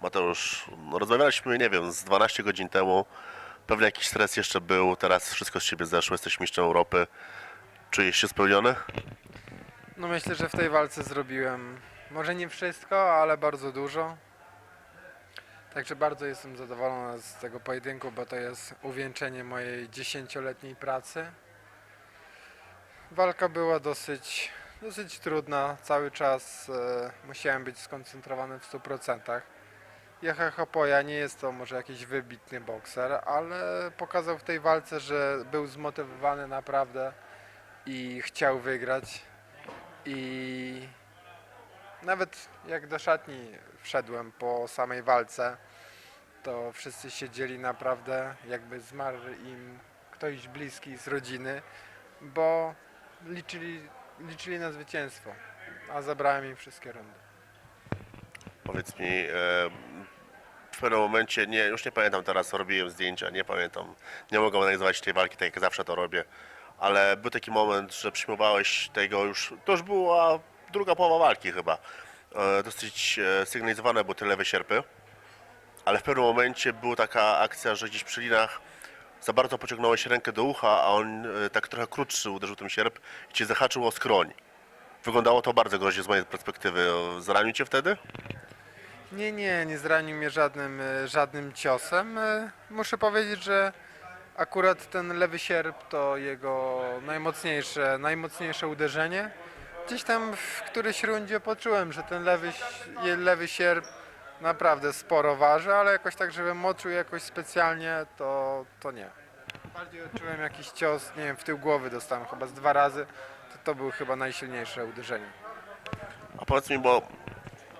Mateusz, rozmawialiśmy, nie wiem, z 12 godzin temu. Pewnie jakiś stres jeszcze był, teraz wszystko z siebie zeszło, jesteś mistrzem Europy. Czujesz się spełniony? No myślę, że w tej walce zrobiłem może nie wszystko, ale bardzo dużo. Także bardzo jestem zadowolony z tego pojedynku, bo to jest uwieńczenie mojej dziesięcioletniej pracy. Walka była dosyć, dosyć trudna. Cały czas e, musiałem być skoncentrowany w 100%. Jacha Hopoja nie jest to może jakiś wybitny bokser, ale pokazał w tej walce, że był zmotywowany naprawdę i chciał wygrać. I nawet jak do szatni wszedłem po samej walce, to wszyscy siedzieli naprawdę, jakby zmarł im ktoś bliski z rodziny, bo liczyli, liczyli na zwycięstwo, a zabrałem im wszystkie rundy. Powiedz mi, w pewnym momencie, nie, już nie pamiętam teraz, robiłem zdjęcia, nie pamiętam, nie mogę analizować tej walki tak jak zawsze to robię, ale był taki moment, że przyjmowałeś tego już, to już była druga połowa walki chyba, e, dosyć e, sygnalizowane były te lewe sierpy, ale w pewnym momencie była taka akcja, że gdzieś przy linach za bardzo pociągnąłeś rękę do ucha, a on e, tak trochę krótszy uderzył tym sierp i cię zahaczył o skroń. Wyglądało to bardzo groźnie z mojej perspektywy. Zranił cię wtedy? Nie, nie, nie zranił mnie żadnym, e, żadnym ciosem. E, Muszę powiedzieć, że akurat ten lewy sierp to jego najmocniejsze, najmocniejsze uderzenie. Gdzieś tam w którejś rundzie poczułem, że ten lewy, lewy sierp naprawdę sporo waży, ale jakoś tak, żebym moczył jakoś specjalnie, to, to nie. Bardziej odczułem jakiś cios, nie wiem, w tył głowy dostałem chyba z dwa razy. To, to było chyba najsilniejsze uderzenie. A powiedz mi, bo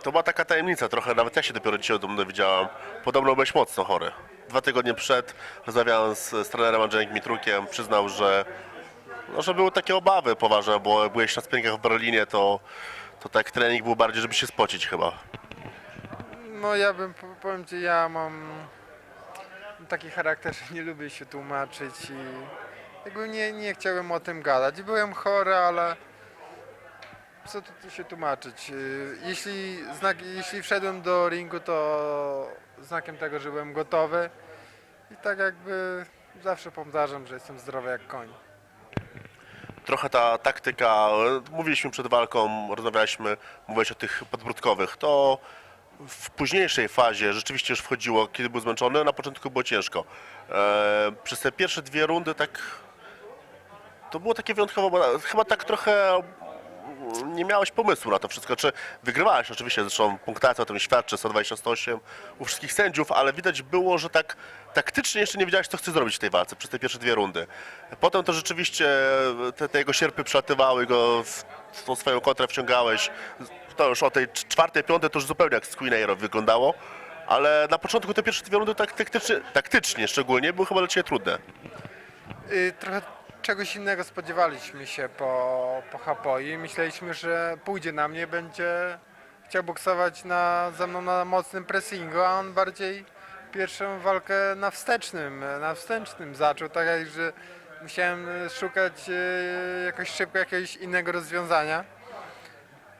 to była taka tajemnica trochę, nawet ja się dopiero dzisiaj o tym dowiedziałam. Podobno byłeś mocno chory. Dwa tygodnie przed rozmawiałem z, z trenerem Andrzejem Mitrukiem, przyznał, że, no, że były takie obawy poważne, bo jak byłeś na sparingach w Berlinie, to, to tak trening był bardziej, żeby się spocić chyba. No ja bym, po- powiem Ci, ja mam taki charakter, że nie lubię się tłumaczyć i jakby nie, nie chciałem o tym gadać. Byłem chory, ale co tu, się tłumaczyć? Yy, Jeśli, znak, jeśli wszedłem do ringu, to znakiem tego, że byłem gotowy i tak jakby zawsze powtarzam, że jestem zdrowy jak koń. Trochę ta taktyka, mówiliśmy przed walką, rozmawialiśmy, mówiłeś o tych podbródkowych, to w późniejszej fazie rzeczywiście już wchodziło, kiedy był zmęczony, na początku było ciężko. E, przez te pierwsze dwie rundy tak, to było takie wyjątkowo, chyba tak trochę nie miałeś pomysłu na to wszystko, czy wygrywałeś oczywiście, zresztą punktacja o tym świadczy, 128 u wszystkich sędziów, ale widać było, że tak taktycznie jeszcze nie wiedziałeś, co chce zrobić w tej walce przez te pierwsze dwie rundy. Potem to rzeczywiście te, te jego sierpy przelatywały, go w, w tą swoją kontrę wciągałeś. To już o tej cz- czwartej, piątej to już zupełnie jak z Queen Aero wyglądało. Ale na początku te pierwsze dwie rundy tak, taktycznie, taktycznie szczególnie były chyba dla Ciebie trudne. Y, Trochę czegoś innego spodziewaliśmy się po, po Hapoi. Myśleliśmy, że pójdzie na mnie, będzie chciał boksować na, ze mną na mocnym pressingu, a on bardziej pierwszą walkę na wstecznym, na wstecznym zaczął, tak że musiałem szukać y, jakoś szybko jakiegoś innego rozwiązania.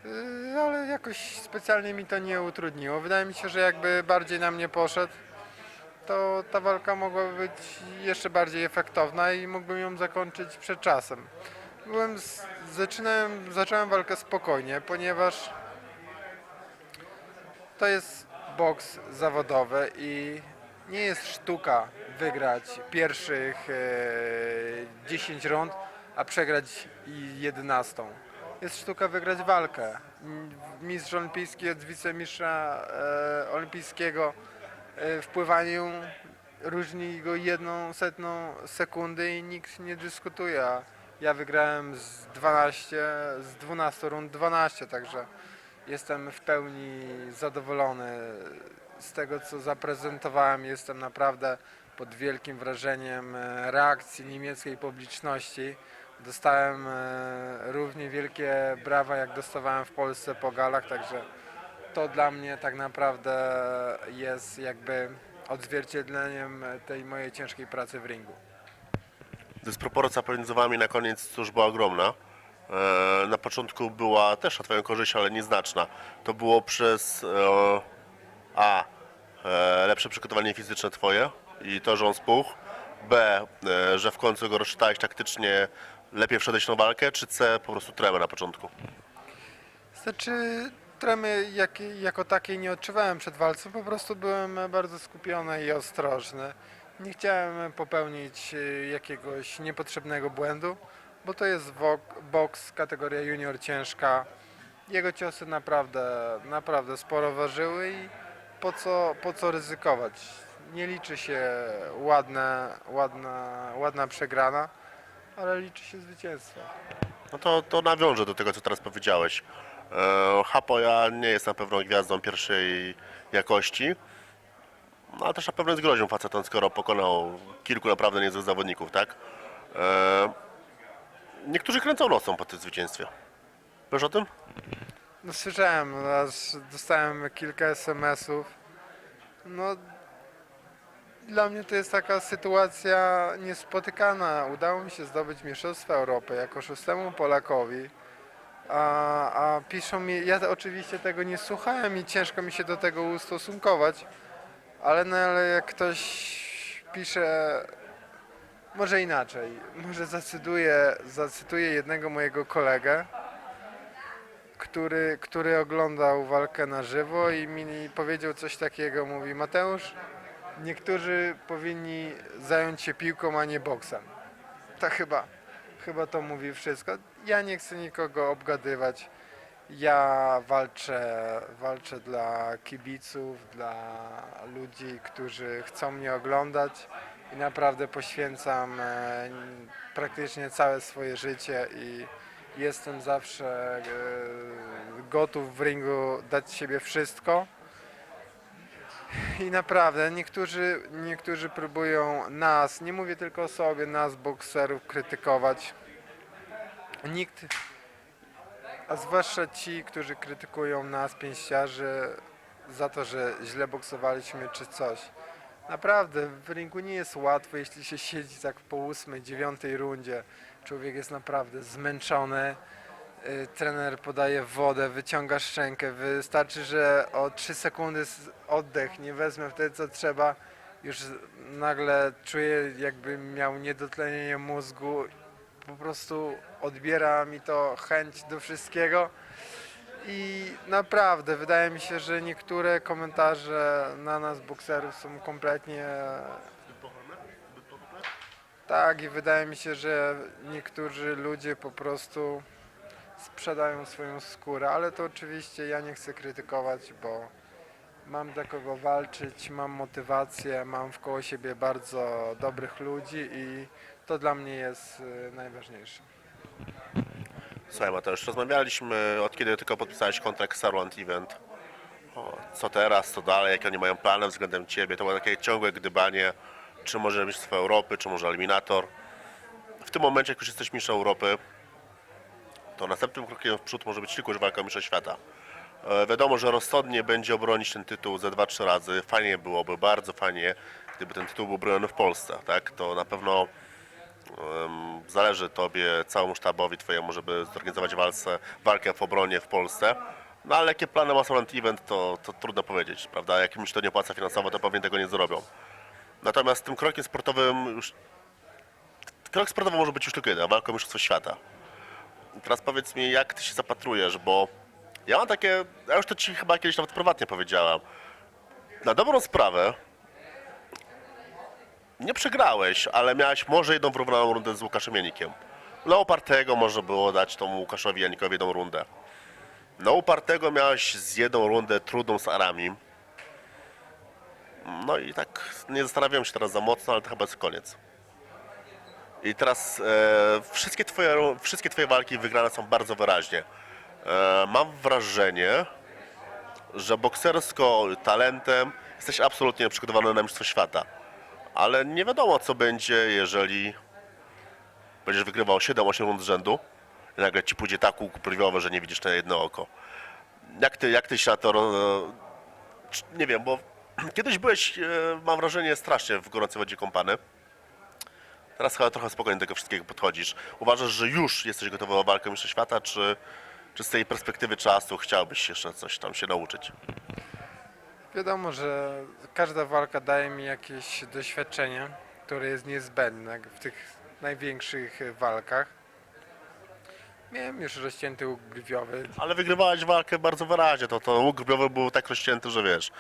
Y, Ale jakoś specjalnie mi to nie utrudniło. Wydaje mi się, że jakby bardziej na mnie poszedł, to ta walka mogła być jeszcze bardziej efektowna i mógłbym ją zakończyć przed czasem. Byłem z, zaczynałem, zacząłem walkę spokojnie, ponieważ to jest boks zawodowy i nie jest sztuka wygrać pierwszych e, 10 rund, a przegrać i 11. Jest sztuka wygrać walkę. Mistrz olimpijski od wicemistrza e, olimpijskiego w pływaniu różni go jedną setną sekundy i nikt nie dyskutuje. a Ja wygrałem z 12, z 12 rund 12, także jestem w pełni zadowolony z tego, co zaprezentowałem. Jestem naprawdę pod wielkim wrażeniem e, reakcji niemieckiej publiczności. Dostałem e, równie wielkie brawa, jak dostawałem w Polsce po galach, także to dla mnie tak naprawdę jest jakby odzwierciedleniem tej mojej ciężkiej pracy w ringu. Dysproporcja pomiędzy wami na koniec cóż była ogromna. E, Na początku była też na twoją korzyść, ale nieznaczna. To było przez... e, A, E, lepsze przygotowanie fizyczne twoje i to, że on spuchł. B, e, że w końcu go rozczytałeś taktycznie, lepiej wszedłeś na walkę, czy C, po prostu tremę na początku? Znaczy, tremy jak, jako takiej nie odczuwałem przed walką, po prostu byłem bardzo skupiony i ostrożny. Nie chciałem popełnić e, jakiegoś niepotrzebnego błędu, bo to jest boks kategoria junior ciężka. Jego ciosy naprawdę, naprawdę sporo ważyły i po co, po co ryzykować? Nie liczy się ładne, ładna, ładna przegrana, ale liczy się zwycięstwo. No to, to nawiążę do tego, co teraz powiedziałeś. E, Hapoja nie jest na pewno gwiazdą pierwszej jakości, no też na pewno jest groźną facetem, skoro pokonał kilku naprawdę niezłych zawodników, tak? E, niektórzy kręcą nosą po tym zwycięstwie. Wiesz o tym? No słyszałem, aż dostałem kilka SMS-ów. No dla mnie to jest taka sytuacja niespotykana. Udało mi się zdobyć Mistrzostwo Europy jako szóstemu Polakowi. A, a piszą mi, ja oczywiście tego nie słuchałem i ciężko mi się do tego ustosunkować, ale, no, ale jak ktoś pisze, może inaczej, może zacytuję, zacytuję jednego mojego kolegę, który, który oglądał walkę na żywo i mi powiedział coś takiego, mówi Mateusz, niektórzy powinni zająć się piłką, a nie boksem. To chyba, chyba to mówi wszystko. Ja nie chcę nikogo obgadywać. Ja walczę, walczę dla kibiców, dla ludzi, którzy chcą mnie oglądać i naprawdę poświęcam e, praktycznie całe swoje życie i jestem zawsze e, gotów w ringu dać siebie wszystko. I naprawdę niektórzy, niektórzy próbują nas, nie mówię tylko o sobie, nas bokserów krytykować. Nikt, a zwłaszcza ci, którzy krytykują nas, pięściarzy, za to, że źle boksowaliśmy czy coś. Naprawdę, w ringu nie jest łatwo, jeśli się siedzi tak po ósmej, dziewiątej rundzie. Człowiek jest naprawdę zmęczony. Y, Trener podaje wodę, wyciąga szczękę. Wystarczy, że o 3 sekundy oddech nie wezmę wtedy co trzeba. Już nagle czuję, jakby miał niedotlenienie mózgu. Po prostu odbiera mi to chęć do wszystkiego. I naprawdę wydaje mi się, że niektóre komentarze na nas, bokserów, są kompletnie tak, i wydaje mi się, że niektórzy ludzie po prostu sprzedają swoją skórę, ale to oczywiście ja nie chcę krytykować, bo mam dla kogo walczyć, mam motywację, mam wkoło siebie bardzo dobrych ludzi i to dla mnie jest y, najważniejsze. Słuchaj Mateusz, rozmawialiśmy od kiedy tylko podpisałeś kontrakt z Sarlant Event. O, co teraz, co dalej, jakie oni mają plany względem Ciebie. To było takie ciągłe gdybanie, czy może Mistrzostwo Europy, czy może Eliminator. W tym momencie, jak już jesteś mistrzem Europy, to następnym krokiem w przód może być tylko już walka mistrza świata. E, wiadomo, że rozsądnie będzie obronić ten tytuł ze 2-3 razy. Fajnie byłoby, bardzo fajnie, gdyby ten tytuł był broniony w Polsce, tak? To na pewno Zależy Tobie, całemu sztabowi Twojemu, żeby zorganizować walce, walkę w obronie w Polsce. No ale jakie plany ma Solent Event, to, to trudno powiedzieć, prawda? Jak im się to nie opłaca finansowo, to pewnie tego nie zrobią. Natomiast tym krokiem sportowym już... Krok sportowy może być już tylko jeden, walka o mistrzostwo świata. Teraz powiedz mi, jak Ty się zapatrujesz, bo ja mam takie... Ja już to Ci chyba kiedyś nawet prywatnie powiedziałem. Na dobrą sprawę, nie przegrałeś, ale miałeś może jedną wyrównaną rundę z Łukaszem Janikiem. Na upartego można było dać tomu Łukaszowi Janikowi jedną rundę. Na upartego miałeś z jedną rundę trudną z Aramim. No i tak nie zastanawiam się teraz za mocno, ale to chyba jest koniec. I teraz e, wszystkie, twoje, wszystkie twoje walki wygrane są bardzo wyraźnie. E, mam wrażenie, że boksersko talentem jesteś absolutnie przygotowany na Mistrzostwo Świata ale nie wiadomo co będzie, jeżeli będziesz wygrywał 7-8 rund z rzędu i nagle ci pójdzie tak łuk że nie widzisz na jedno oko. Jak ty, jak ty się na to... Nie wiem, bo kiedyś byłeś, e, mam wrażenie, strasznie w gorącej wodzie kąpany. Teraz chyba trochę spokojnie do tego wszystkiego podchodzisz. Uważasz, że już jesteś gotowy o walkę Mistrzostwa Świata, czy, czy z tej perspektywy czasu chciałbyś jeszcze coś tam się nauczyć? Wiadomo, że każda walka daje mi jakieś doświadczenie, które jest niezbędne w tych największych walkach. Miałem już rozcięty łuk brwiowy. Ale wygrywałeś walkę bardzo wyraźnie, to, to łuk grubiowy był tak rozcięty, że wiesz,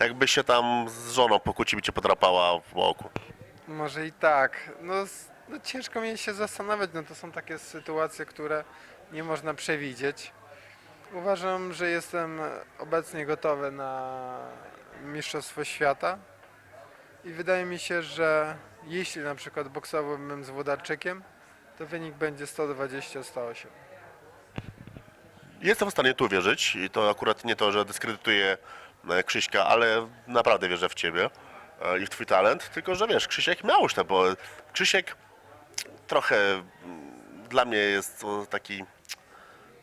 jakbyś się tam z żoną pokłócił i cię podrapała w oku. Może i tak. No, s- no ciężko mi się zastanawiać, no to są takie sytuacje, które nie można przewidzieć. Uważam, że jestem obecnie gotowy na Mistrzostwo Świata i wydaje mi się, że jeśli na przykład boksowałbym z Włodarczykiem, to wynik będzie 120-108. Jestem w stanie tu wierzyć i to akurat nie to, że dyskredytuję e, Krzyśka, ale naprawdę wierzę w ciebie e, i w twój talent, tylko że wiesz, Krzysiek miał już to, bo Krzysiek trochę mm, dla mnie jest taki,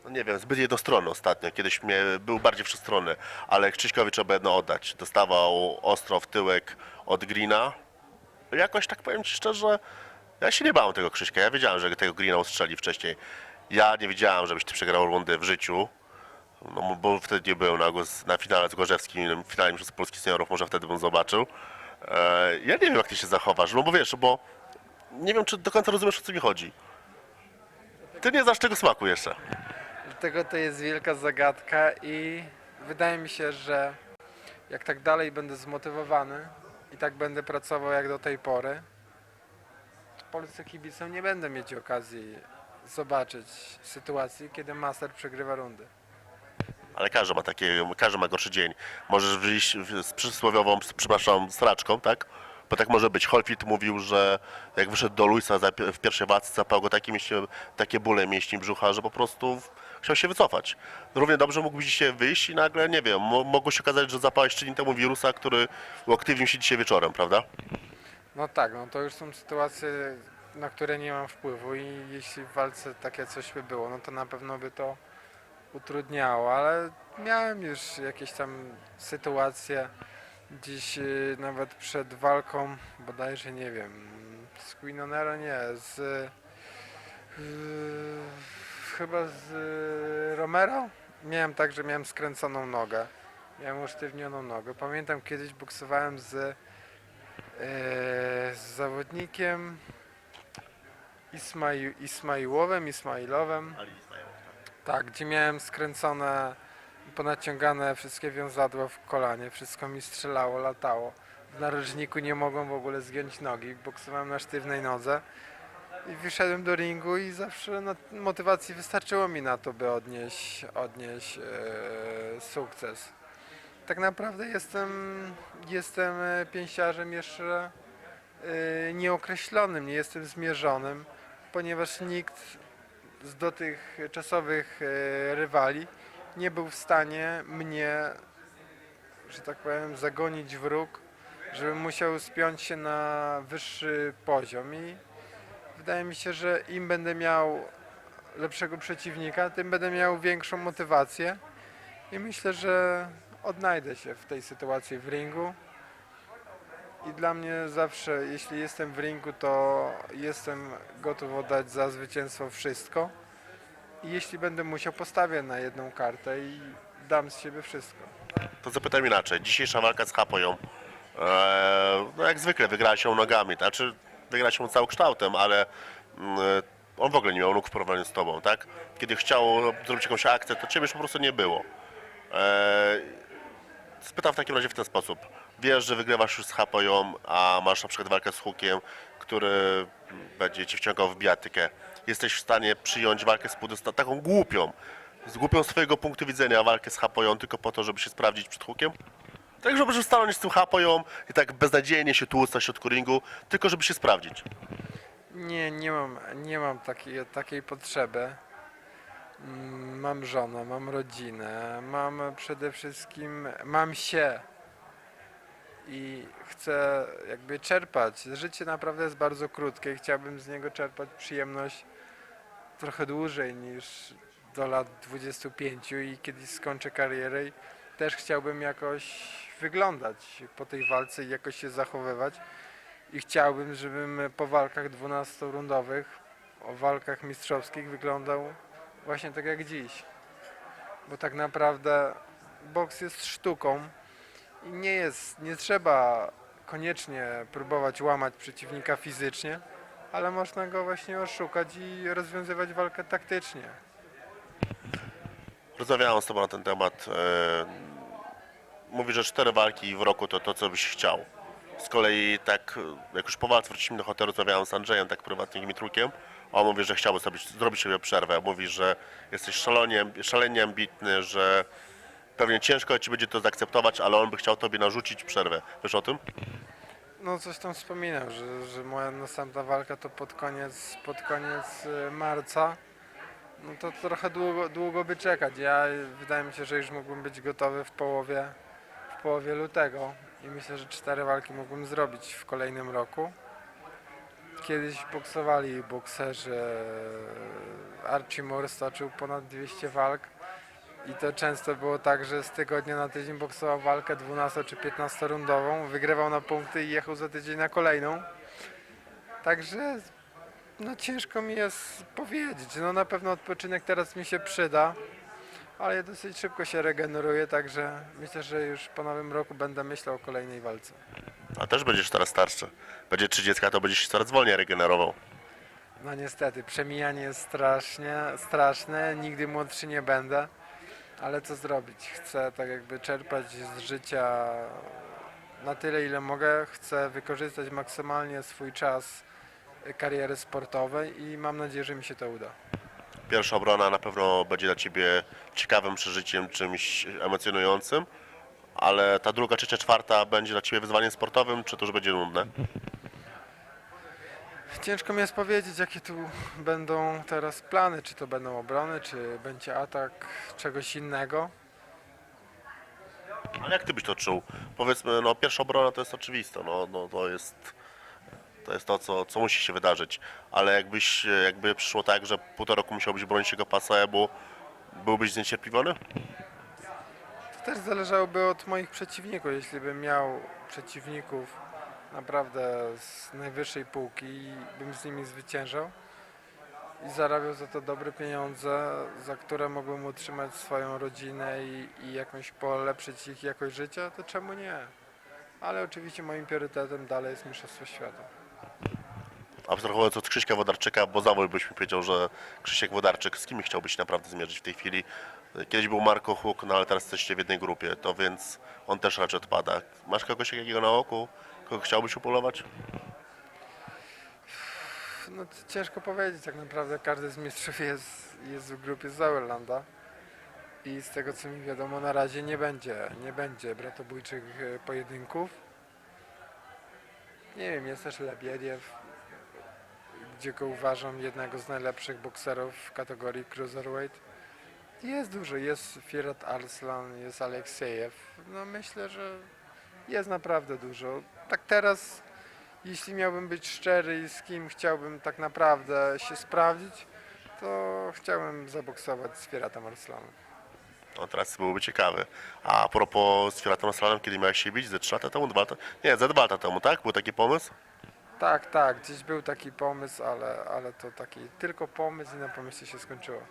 no nie wiem, zbyt jednostronny ostatnio. Kiedyś mnie był bardziej wszechstronny, ale Krzyśkowi trzeba jedno oddać. Dostawał ostro w tyłek od Greena. Jakoś tak powiem ci szczerze, ja się nie bałem tego Krzyśka. Ja wiedziałem, że tego Greena ustrzeli wcześniej. Ja nie wiedziałem, żebyś ty przegrał rundę w życiu. No, bo wtedy nie byłem na, na finale z Gorzewskim, w finale przez Polski Seniorów, może wtedy bym zobaczył. E, ja nie wiem, jak ty się zachowasz, no bo wiesz, bo nie wiem, czy do końca rozumiesz, o co mi chodzi. Ty nie znasz tego smaku jeszcze. Dlatego to jest wielka zagadka i wydaje mi się, że jak tak dalej będę zmotywowany i tak będę pracował jak do tej pory, to polscy kibice nie będą mieć okazji zobaczyć sytuacji, kiedy Master przegrywa rundy. Ale każdy ma takie, każdy ma gorszy dzień. Możesz wyjść z przysłowiową, przepraszam, sraczką, tak? Bo tak może być. Holfit mówił, że jak wyszedł do Luisa w pierwszej walce, zapał go takie, takie bóle mięśni brzucha, że po prostu chciał się wycofać. Równie dobrze mógłbyś dzisiaj wyjść i nagle, nie wiem, mo- mogło się okazać, że zapałeś dni temu wirusa, który uaktywnił się dzisiaj wieczorem, prawda? No tak, no to już są sytuacje, na które nie mam wpływu i jeśli w walce takie coś by było, no to na pewno by to utrudniało, ale miałem już jakieś tam sytuacje dziś y, nawet przed walką, bodajże nie wiem, z Quinonero nie, z yy, chyba z y, Romero? Miałem tak, że miałem skręconą nogę, miałem usztywnioną nogę. Pamiętam kiedyś boksowałem z e, z zawodnikiem Ismai, Ismailowem, Ismailowem, tak, gdzie miałem skręcone, ponaciągane wszystkie wiązadła w kolanie, wszystko mi strzelało, latało. W narożniku nie mogłem w ogóle zgiąć nogi, boksowałem na sztywnej nodze i wyszedłem do ringu i zawsze na, motywacji wystarczyło mi na to, by odnieść, odnieść e, sukces. Tak naprawdę jestem, jestem e, pięściarzem jeszcze e, nieokreślonym, nie jestem zmierzonym, ponieważ nikt z dotychczasowych e, rywali nie był w stanie mnie, że tak powiem, zagonić w róg, żebym musiał spiąć się na wyższy poziom i wydaje mi się, że im będę miał lepszego przeciwnika, tym będę miał większą motywację i myślę, że odnajdę się w tej sytuacji w ringu. I dla mnie zawsze, jeśli jestem w ringu, to jestem gotów oddać za zwycięstwo wszystko. I jeśli będę musiał, postawię na jedną kartę i dam z siebie wszystko. To zapytam inaczej. Dzisiejsza walka z Hapoją, e, no jak zwykle wygrała się nogami, znaczy wygrała się całokształtem, ale mm, on w ogóle nie miał nóg w porównaniu z tobą, tak? Kiedy chciał zrobić jakąś akcję, to ciebie już po prostu nie było. E, spytam w takim razie w ten sposób. Wiesz, że wygrywasz już z Hapoją, a masz na przykład walkę z Hukiem, który będzie ci wciągał w bijatykę. Jesteś w stanie przyjąć walkę z Pudysta, taką głupią, z głupią swojego punktu widzenia walkę z Hapoją tylko po to, żeby się sprawdzić przed Hukiem? Tak, żeby stanąć z tym Hapoją i tak beznadziejnie się tłuc na środku ringu, tylko żeby się sprawdzić. Nie, nie mam, nie mam takiej, takiej potrzeby. Mm, Mam żonę, mam rodzinę, mam przede wszystkim, mam się i chcę jakby czerpać. Życie naprawdę jest bardzo krótkie i chciałbym z niego czerpać przyjemność trochę dłużej niż do lat 25 i kiedyś skończę karierę i też chciałbym jakoś wyglądać po tej walce i jakoś się zachowywać i chciałbym, żebym po walkach 12-rundowych, o walkach mistrzowskich wyglądał właśnie tak jak dziś. Bo tak naprawdę boks jest sztuką I nie jest, nie trzeba koniecznie próbować łamać przeciwnika fizycznie, ale można go właśnie oszukać i rozwiązywać walkę taktycznie. Rozmawiałem z Tobą na ten temat. E, Mówi, że cztery walki w roku to to, co byś chciał. Z kolei tak, jak już po walce wróciliśmy do hotelu, rozmawiałem z Andrzejem, tak prywatnie Dmitrukiem. On mówi, że chciałby sobie, zrobić sobie przerwę. Mówi, że jesteś szalenie, szalenie ambitny, że pewnie ciężko Ci będzie to zaakceptować, ale on by chciał Tobie narzucić przerwę. Wiesz o tym? No coś tam wspominał, że, że moja następna walka to pod koniec, pod koniec e, marca. No to trochę długo, długo by czekać. Ja wydaje mi się, że już mógłbym być gotowy w połowie, w połowie lutego i myślę, że cztery walki mógłbym zrobić w kolejnym roku. Kiedyś boksowali bokserzy. Archie Moore stoczył ponad 200 walk i to często było tak, że z tygodnia na tydzień boksował walkę 12 czy 15 rundową, wygrywał na punkty i jechał za tydzień na kolejną. Także no ciężko mi jest powiedzieć. No na pewno odpoczynek teraz mi się przyda, ale ja dosyć szybko się regeneruję, także myślę, że już po nowym roku będę myślał o kolejnej walce. A też będziesz coraz starszy. Będzie 30, to będziesz się coraz wolniej regenerował. No niestety, przemijanie jest strasznie, straszne, nigdy młodszy nie będę, ale co zrobić? Chcę tak jakby czerpać z życia na tyle, ile mogę. Chcę wykorzystać maksymalnie swój czas kariery sportowej i mam nadzieję, że mi się to uda. Pierwsza obrona na pewno będzie dla Ciebie ciekawym przeżyciem, czymś emocjonującym, ale ta druga, trzecia, czwarta będzie dla Ciebie wyzwaniem sportowym, czy to już będzie nudne? Ciężko mi jest powiedzieć, jakie tu będą teraz plany, czy to będą obrony, czy będzie atak czegoś innego. Ale jak Ty byś to czuł? Powiedzmy, no pierwsza obrona to jest oczywiste, no, no to jest to, jest to co, co musi się wydarzyć, ale jakbyś, jakby przyszło tak, że półtora roku musiałbyś bronić tego pasa ebu, byłbyś zniecierpliwiony? To też zależałoby od moich przeciwników. Jeśli bym miał przeciwników naprawdę z najwyższej półki i bym z nimi zwyciężał i zarabiał za to dobre pieniądze, za które mógłbym utrzymać swoją rodzinę i, i jakąś polepszyć ich jakość życia, to czemu nie? Ale oczywiście moim priorytetem dalej jest Mistrzostwo Świata. Abstrahując od Krzyśka Wodarczyka, bo zawód byś mi powiedział, że Krzysiek Wodarczyk, z kim chciałbyś naprawdę zmierzyć w tej chwili? Kiedyś był Marco Huk, no ale teraz jesteście w jednej grupie, to więc on też raczej odpada. Masz kogoś takiego na oku, kogo chciałbyś upolować? No ciężko powiedzieć, tak naprawdę każdy z mistrzów jest, jest w grupie Zauerlanda i z tego co mi wiadomo na razie nie będzie, nie będzie bratobójczych e, pojedynków. Nie wiem, jest też Lebiediew, gdzie go uważam jednego z najlepszych bokserów w kategorii cruiserweight. Jest dużo, jest Firat Arslan, jest Aleksejew. No myślę, że jest naprawdę dużo. Tak teraz jeśli miałbym być szczery i z kim chciałbym tak naprawdę się sprawdzić, to chciałbym zaboksować z Fieratem Arslanem. No teraz byłoby ciekawe. A propos z Filatem Aslanem, kiedy miałeś się bić? Ze 3 lata temu? Dwa lata? Nie, ze 2 lata temu, tak? Był taki pomysł? Tak, tak, gdzieś był taki pomysł, ale, ale to taki tylko pomysł i na pomyśle się skończyło.